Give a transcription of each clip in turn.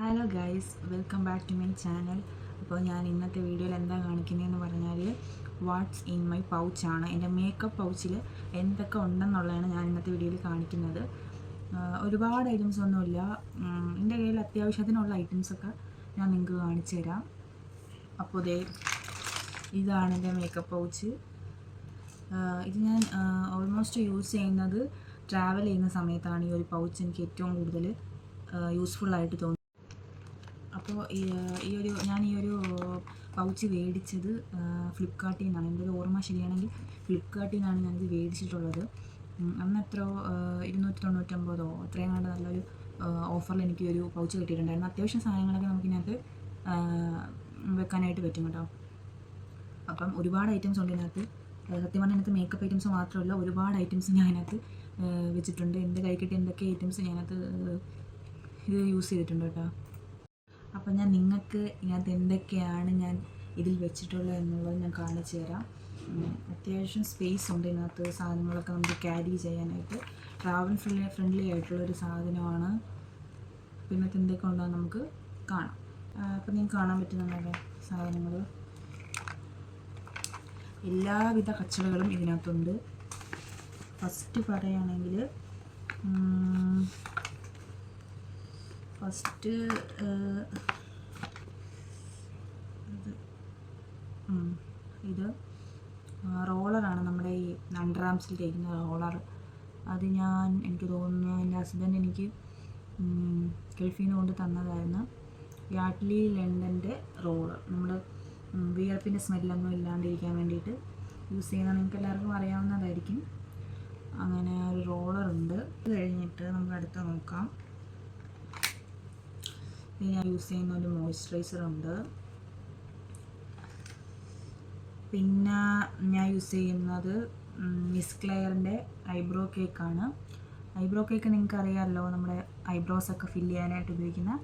Hello guys welcome back to my channel അപ്പോൾ ഞാൻ ഇന്നത്തെ വീഡിയോയിൽ എന്താ കാണിക്കുന്നതെന്ന് പറഞ്ഞാൽ വാട്ട്സ് ഇൻ മൈ പൗച്ചാണ് എന്റെ മേക്കപ്പ് പൗച്ചിൽ എന്തൊക്കെ ഉണ്ടെന്നുള്ളതാണ് ഞാൻ ഇന്നത്തെ വീഡിയോയിൽ കാണിക്കുന്നത്. ഒരുപാട് ഐറ്റംസ് ഒന്നുമില്ല. എന്റെ കയ്യിൽ അത്യാവശ്യത്തിനുള്ള ഐറ്റംസൊക്കെ ഞാൻ നിങ്ങൾക്ക് കാണിച്ചു തരാം. അപ്പോൾ ദേ ഇതാണ് എന്റെ മേക്കപ്പ് പൗച്ച് ഇത് ഞാൻ ഓൾമോസ്റ്റ് യൂസ് ചെയ്യുന്നത് ട്രാവൽ ചെയ്യുന്ന സമയത്താണ് ഈ ഒരു പൗച്ച് എനിക്ക് ഏറ്റവും കൂടുതൽ യൂസ്ഫുള്ളായിട്ട് തോന്നുന്നത്. അപ്പോൾ ഈ ഒരു ഞാൻ ഈ ഒരു പൗച്ച് മേടിച്ചത് ഫ്ലിപ്കാർട്ടിൽ നിന്നാണ്. എന്റെ ഒരു ഓർമ്മ ശരിയാണെങ്കിൽ ഫ്ലിപ്കാർട്ടിൽ നിന്നാണ് ഞാനിത് മേടിച്ചിട്ടുള്ളത്. അന്ന് എത്രയോ ഇരുന്നൂറ്റി തൊണ്ണൂറ്റൊമ്പതോ അത്രയും കണ്ട് നല്ലൊരു ഓഫറിൽ എനിക്ക് ഒരു പൗച്ച് കിട്ടിയിട്ടുണ്ടായിരുന്നു. അത്യാവശ്യം സാധനങ്ങളൊക്കെ നമുക്കിതിനകത്ത് വെക്കാനായിട്ട് പറ്റും കേട്ടോ. അപ്പം ഒരുപാട് ഐറ്റംസ് ഉണ്ട് ഇതിനകത്ത്. സത്യം പറഞ്ഞാൽ ഇതിനകത്ത് മേക്കപ്പ് ഐറ്റംസ് മാത്രമല്ല ഒരുപാട് ഐറ്റംസ് ഞാൻ അതിനകത്ത് വെച്ചിട്ടുണ്ട്. എന്റെ കൈ കിട്ടിയ എന്തൊക്കെ ഐറ്റംസ് ഏഹ് ഇത് യൂസ് ചെയ്തിട്ടുണ്ട് കേട്ടോ. അപ്പം ഞാൻ നിങ്ങൾക്ക് ഇതിനകത്ത് എന്തൊക്കെയാണ് ഞാൻ ഇതിൽ വെച്ചിട്ടുള്ളത് എന്നുള്ളത് ഞാൻ കാണിച്ചു തരാം. അത്യാവശ്യം സ്പേസ് ഉണ്ട് ഇതിനകത്ത്. സാധനങ്ങളൊക്കെ നമുക്ക് ക്യാരി ചെയ്യാനായിട്ട്. ട്രാവൽ ഫ്രണ്ട്ലി ഫ്രണ്ട്ലി ആയിട്ടുള്ളൊരു സാധനമാണ്. പിന്നെ എന്തൊക്കെ ഉണ്ടോ നമുക്ക് കാണാം. അപ്പം നിങ്ങൾക്ക് കാണാൻ പറ്റുന്നുണ്ടല്ലോ സാധനങ്ങൾ. എല്ലാവിധ കച്ചടകളും ഇതിനകത്തുണ്ട്. ഫസ്റ്റ് പറയുകയാണെങ്കിൽ ഫസ്റ്റ് ഇത്. ഇത് റോളറാണ് നമ്മുടെ ഈ നണ്ടറാംസിൽ ആംസിൽ തേക്കുന്ന റോളർ. അത് ഞാൻ എനിക്ക് തോന്നുന്നു എന്റെ ഹസ്ബൻഡ് എനിക്ക് ഗൾഫിൽ നിന്ന് കൊണ്ട് തന്നതായിരുന്നു. Yardley ലണ്ടന്റെ roller. നമ്മൾ വിയർപ്പിന്റെ സ്മെല്ലൊന്നും ഇല്ലാണ്ടിരിക്കാൻ വേണ്ടിയിട്ട് യൂസ് ചെയ്യുന്ന നിങ്ങൾക്ക് എല്ലാവർക്കും അറിയാവുന്നതായിരിക്കും. അങ്ങനെ ഒരു റോളർ ഉണ്ട് അത് കഴിഞ്ഞിട്ട് നമുക്ക് അടുത്ത് നോക്കാം. ഞാൻ യൂസ് ചെയ്യുന്ന ഒരു മോയ്സ്ചറൈസർ ഉണ്ട്. പിന്നെ ഞാൻ യൂസ് ചെയ്യുന്നത് മിസ് ക്ലെയറിന്റെ ഐബ്രോ കേക്കാണ് ഐബ്രോ കേക്ക് നിങ്ങൾക്ക് അറിയാമല്ലോ നമ്മുടെ ഐബ്രോസ് ഒക്കെ ഫില്ല് ചെയ്യാനായിട്ട് ഉപയോഗിക്കുന്ന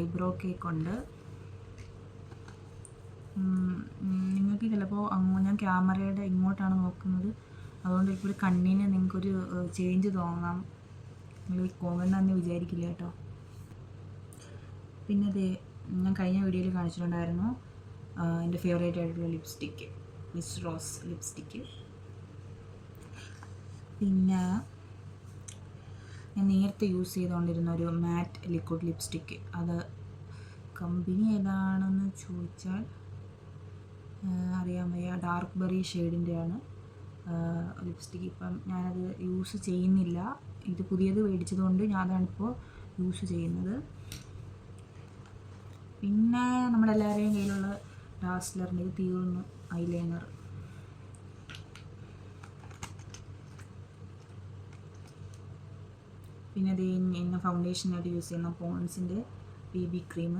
ഐബ്രോ കേക്ക് ഉണ്ട്. നിങ്ങൾക്ക് ചിലപ്പോൾ ഞാൻ ക്യാമറയുടെ ഇങ്ങോട്ടാണ് നോക്കുന്നത്. അതുകൊണ്ട് ഇപ്പോൾ കണ്ണിന് നിങ്ങൾക്കൊരു ചേഞ്ച് തോന്നാം നിങ്ങൾ കോമെന്നാന്ന് വിചാരിക്കില്ല കേട്ടോ. പിന്നെ ദേ ഞാൻ കഴിഞ്ഞ വീഡിയോയിൽ കാണിച്ചിട്ടുണ്ടായിരുന്നു എന്റെ ഫേവറേറ്റ് ആയിട്ടുള്ള ലിപ്സ്റ്റിക്ക് മിസ് റോസ് ലിപ്സ്റ്റിക്ക് പിന്നെ ഞാൻ നേരത്തെ യൂസ് ചെയ്തുകൊണ്ടിരുന്ന ഒരു മാറ്റ് ലിക്വിഡ് ലിപ്സ്റ്റിക്ക് അത് കമ്പനി ഏതാണെന്ന് ചോദിച്ചാൽ അറിയാൻ വയ്യ. ഡാർക്ക് ബെറി ഷെയ്ഡിന്റെയാണ് ലിപ്സ്റ്റിക്ക് ഇപ്പം ഞാനത് യൂസ് ചെയ്യുന്നില്ല. ഇത് പുതിയത് മേടിച്ചതുകൊണ്ട് ഞാനതാണിപ്പോൾ യൂസ് ചെയ്യുന്നത്. പിന്നെ നമ്മുടെ കയ്യിലുള്ള ഡാസ്ലറിന്റെ തീർന്ന് ഐലൈനർ. പിന്നെ അത് എന്നെ ഫൗണ്ടേഷനായിട്ട് യൂസ് ചെയ്യുന്ന പോൺസിന്റെ ബി ബി ക്രീം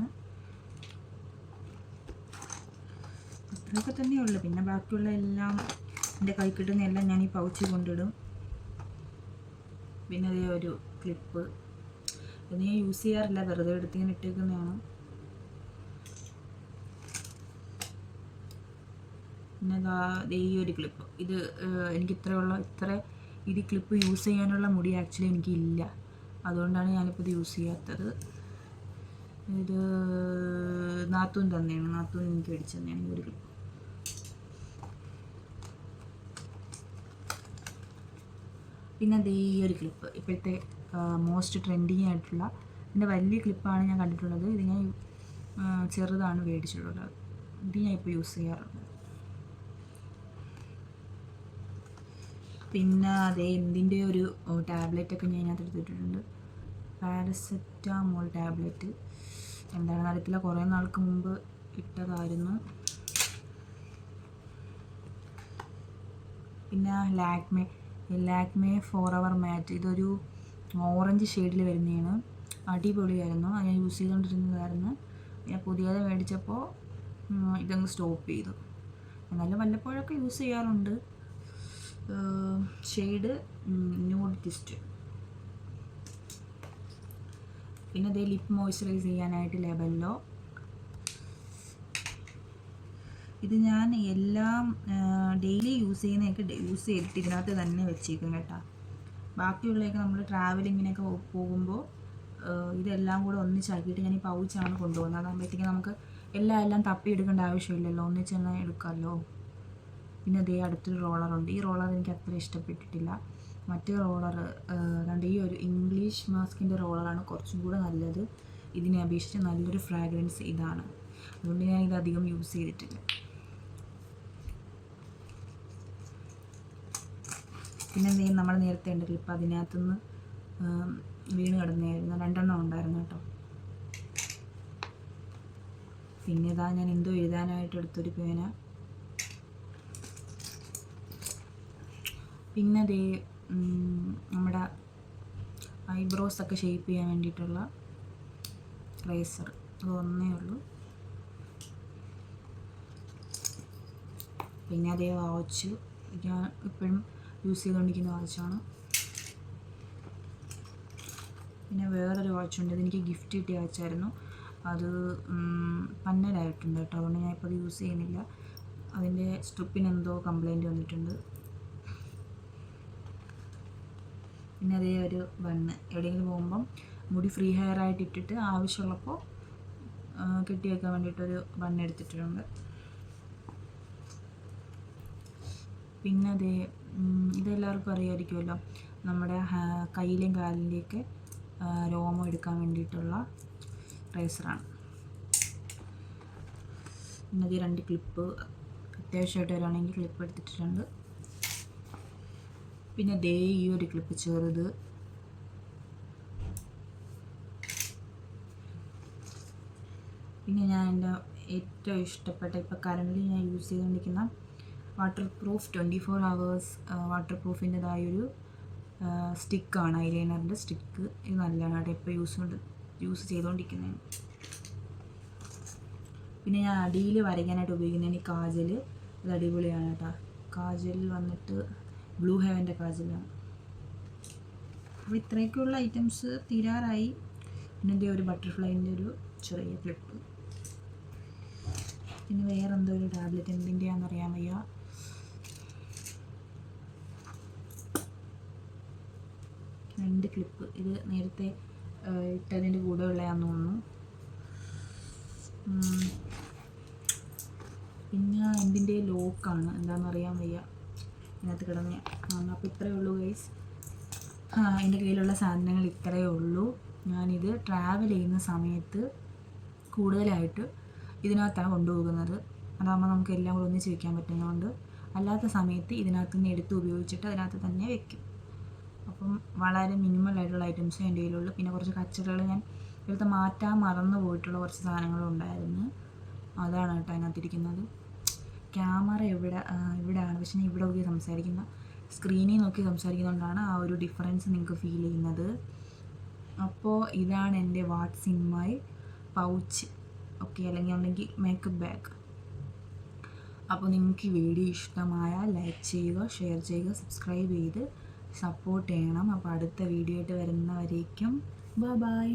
അത്രയൊക്കെ തന്നെയേ ഉള്ളൂ. പിന്നെ ബാക്കിയുള്ള എല്ലാം എന്റെ കൈ കിട്ടുന്ന എല്ലാം ഞാൻ ഈ പൗച്ചിൽ കൊണ്ടിടും. പിന്നെ അതേ ഒരു ക്ലിപ്പ് ഇത് ഞാൻ യൂസ് ചെയ്യാറില്ല. വെറുതെ എടുത്തിങ്ങനെ ഇട്ടേക്കുന്നതാണ്. പിന്നെ ഈ ഒരു ക്ലിപ്പ് ഇത് എനിക്ക് ഇത്രയുള്ള ഇത്ര ഇത് ക്ലിപ്പ് യൂസ് ചെയ്യാനുള്ള മുടി ആക്ച്വലി എനിക്കില്ല. അതുകൊണ്ടാണ് ഞാനിപ്പോൾ ഇത് യൂസ് ചെയ്യാത്തത്. ഇത് നാത്തൂൻ തന്നെയാണ് നാത്തൂൻ എനിക്ക് അടിച്ചു തന്നെയാണ് ഈ ഒരു ക്ലിപ്പ് പിന്നെ ദേ ഈ ഒരു ക്ലിപ്പ് ഇപ്പോഴത്തെ മോസ്റ്റ് ട്രെൻഡിങ് ആയിട്ടുള്ള എന്റെ വലിയ ക്ലിപ്പാണ് ഞാൻ കണ്ടിട്ടുള്ളത്. ഇത് ഞാൻ ചെറുതാണ് മേടിച്ചിട്ടുള്ളത് ഇത് ഞാൻ ഇപ്പോൾ യൂസ് ചെയ്യാറുണ്ട്. പിന്നെ അതേ എന്തിന്റെ ഒരു ടാബ്ലറ്റ് ഒക്കെ ഞാൻ അതിനകത്ത് എടുത്തിട്ടുണ്ട്. പാരസെറ്റാമോൾ ടാബ്ലറ്റ് എന്താണെന്ന് അറിയത്തില്ല കുറേ നാൾക്ക് മുമ്പ് ഇട്ടതായിരുന്നു. പിന്നെ Lakme Lakme forever matte ഇതൊരു ഓറഞ്ച് ഷെയ്ഡിൽ വരുന്നതാണ്. അടിപൊളിയായിരുന്നു. അത് ഞാൻ യൂസ് ചെയ്തുകൊണ്ടിരുന്നതായിരുന്നു ഞാൻ പുതിയത് മേടിച്ചപ്പോൾ ഇതങ്ങ് സ്റ്റോപ്പ് ചെയ്തു. എന്നാലും വല്ലപ്പോഴൊക്കെ യൂസ് ചെയ്യാറുണ്ട്. ഷെയ്ഡ് ന്യൂഡ് ടിസ്റ്റ് പിന്നെ അതേ ലിപ്പ് മോയ്സ്ചറൈസ് ചെയ്യാനായിട്ട് ലെബല്ലോ. ഇത് ഞാൻ എല്ലാം ഡെയിലി യൂസ് ചെയ്യുന്നതൊക്കെ യൂസ് ചെയ്തിട്ട് ഇതിനകത്ത് തന്നെ വെച്ചേക്കും കേട്ടോ. ബാക്കിയുള്ളതൊക്കെ നമ്മൾ ട്രാവലിങ്ങിനൊക്കെ പോകുമ്പോൾ ഇതെല്ലാം കൂടെ ഒന്നിച്ചാക്കിയിട്ട് ഞാൻ ഈ പൗച്ചാണ് കൊണ്ടുപോകുന്നത്. അതാകുമ്പോഴത്തേക്കും നമുക്ക് എല്ലാം എല്ലാം തപ്പി എടുക്കേണ്ട ആവശ്യമില്ലല്ലോ. ഒന്നിച്ച് എടുക്കാമല്ലോ. പിന്നെ അതേ അടുത്തൊരു റോളറുണ്ട്. ഈ റോളർ എനിക്ക് അത്ര ഇഷ്ടപ്പെട്ടിട്ടില്ല. മറ്റേ റോളർ അതുകൊണ്ട് ഈ ഒരു ഇംഗ്ലീഷ് മാസ്കിന്റെ റോളറാണ് കുറച്ചും കൂടെ നല്ലത്. ഇതിനെ അപേക്ഷിച്ച് നല്ലൊരു ഫ്രാഗ്രൻസ് ഇതാണ്. അതുകൊണ്ട് ഞാൻ ഇത് അധികം യൂസ് ചെയ്തിട്ടില്ല. പിന്നെ എന്തെങ്കിലും നമ്മൾ നേരത്തെ ഉണ്ടല്ലോ ഇപ്പം അതിനകത്തുനിന്ന് വീണ് കിടന്നായിരുന്നു രണ്ടെണ്ണം ഉണ്ടായിരുന്നു കേട്ടോ. പിന്നെ ഇതാ ഞാൻ എന്തോ എഴുതാനായിട്ട് എടുത്തൊരു പേന. പിന്നെ ദേ നമ്മുടെ ഐബ്രോസ് ഒക്കെ ഷേപ്പ് ചെയ്യാൻ വേണ്ടിയിട്ടുള്ള റേസർ അത് ഒന്നേ ഉള്ളൂ. പിന്നെ അതേ വാച്ച് ഞാൻ ഇപ്പോഴും യൂസ് ചെയ്തുകൊണ്ടിരിക്കുന്ന വാച്ചാണ് പിന്നെ വേറൊരു വാച്ചുണ്ട് അതെനിക്ക് ഗിഫ്റ്റ് കിട്ടിയ വാച്ചായിരുന്നു അത് പന്നലായിട്ടുണ്ട് കേട്ടോ. അതുകൊണ്ട് ഞാൻ ഇപ്പോൾ അത് യൂസ് ചെയ്യുന്നില്ല. അതിന്റെ സ്ട്രിപ്പിന് എന്തോ കംപ്ലൈന്റ് വന്നിട്ടുണ്ട്. പിന്നെ അതേ ഒരു ബണ്ണ് എവിടെയെങ്കിലും പോകുമ്പം മുടി ഫ്രീ ഹെയർ ആയിട്ട് ഇട്ടിട്ട് ആവശ്യമുള്ളപ്പോൾ കെട്ടിയേക്കാൻ വേണ്ടിയിട്ടൊരു ബണ്ണ് എടുത്തിട്ടുണ്ട്. പിന്നെ അതേ ഇതെല്ലാവർക്കും അറിയാമായിരിക്കുമല്ലോ നമ്മുടെ കയ്യിലെയും കാലിന്റെയൊക്കെ രോമം എടുക്കാൻ വേണ്ടിയിട്ടുള്ള റേസറാണ് പിന്നെ അത് രണ്ട് ക്ലിപ്പ് അത്യാവശ്യമായിട്ട് വരികയാണെങ്കിൽ ക്ലിപ്പ് എടുത്തിട്ടുണ്ട്. പിന്നെ ദേ ഈ ഒരു ക്ലിപ്പ് ചെറുത്. പിന്നെ ഞാൻ എന്റെ ഏറ്റവും ഇഷ്ടപ്പെട്ട ഇപ്പോൾ കറന്റ് ഞാൻ യൂസ് ചെയ്തുകൊണ്ടിരിക്കുന്ന waterproof twenty four hours water പ്രൂഫിന്റെതായൊരു സ്റ്റിക്കാണ് ഐലൈനറിന്റെ സ്റ്റിക്ക് ഇത് നല്ലതാണ് കേട്ടോ ഇപ്പോൾ യൂസ് യൂസ് ചെയ്തുകൊണ്ടിരിക്കുന്നത്. പിന്നെ ഞാൻ അടിയിൽ വരയ്ക്കാനായിട്ട് ഉപയോഗിക്കുന്ന ഈ കാജൽ ഇത് അടിപൊളിയാണ് കേട്ടോ. കാജൽ വന്നിട്ട് ബ്ലൂ ഹെവന്റെ കാജലാണ് അപ്പോൾ ഇത്രയൊക്കെയുള്ള ഐറ്റംസ് തീരാറായി. പിന്നെ ഒരു ബട്ടർഫ്ലൈന്റെ ഒരു ചെറിയ ക്ലിപ്പ് പിന്നെ വേറെ എന്തോ ഒരു ടാബ്ലറ്റ് എന്തിന്റെയാണെന്ന് അറിയാൻ വയ്യ. രണ്ട് ക്ലിപ്പ് ഇത് നേരത്തെ ഇട്ടതിന്റെ കൂടെ ഉള്ളതാന്ന് തോന്നുന്നു. പിന്നെ എന്തിന്റെ ലോക്കാണ് എന്താണെന്ന് അറിയാൻ വയ്യ. ഇതിനകത്ത് കിടന്ന് അപ്പോൾ ഇത്രയേ ഉള്ളൂ ഗൈസ് എന്റെ കയ്യിലുള്ള സാധനങ്ങൾ ഇത്രയേ ഉള്ളൂ. ഞാനിത് ട്രാവൽ ചെയ്യുന്ന സമയത്ത് കൂടുതലായിട്ട് ഇതിനകത്താണ് കൊണ്ടുപോകുന്നത്. അതാകുമ്പോൾ നമുക്ക് എല്ലാം കൂടെ ഒന്നിച്ച് വയ്ക്കാൻ പറ്റുന്നതുകൊണ്ട് അല്ലാത്ത സമയത്ത് ഇതിനകത്ത് നിന്ന് എടുത്ത് ഉപയോഗിച്ചിട്ട് അതിനകത്ത് തന്നെ വെക്കും. അപ്പം വളരെ മിനിമൽ ആയിട്ടുള്ള ഐറ്റംസ് എന്റെ കയ്യിലുള്ളൂ. പിന്നെ കുറച്ച് കച്ചറകൾ ഞാൻ എടുത്ത് മാറ്റാൻ മറന്നു പോയിട്ടുള്ള കുറച്ച് സാധനങ്ങളും ഉണ്ടായിരുന്നു അതാണ് കേട്ടോ അതിനകത്തിരിക്കുന്നത്. ക്യാമറ ഇവിടെ ഇവിടെയാണ് പക്ഷെ ഞാൻ ഇവിടെ നോക്കി സംസാരിക്കുന്ന സ്ക്രീനിൽ നോക്കി സംസാരിക്കുന്നതുകൊണ്ടാണ് ആ ഒരു ഡിഫറൻസ് നിങ്ങൾക്ക് ഫീൽ ചെയ്യുന്നത്. അപ്പോൾ ഇതാണ് എന്റെ what's in my pouch okay അല്ലെങ്കിൽ ഉണ്ടെങ്കിൽ മേക്കപ്പ് ബാഗ് അപ്പോൾ നിങ്ങൾക്ക് ഈ വീഡിയോ ഇഷ്ടമായ ലൈക്ക് ചെയ്യുക ഷെയർ ചെയ്യുക സബ്സ്ക്രൈബ് ചെയ്ത് സപ്പോർട്ട് ചെയ്യണം. അപ്പോൾ അടുത്ത വീഡിയോ ആയിട്ട് വരുന്നവരേക്കും. Bye bye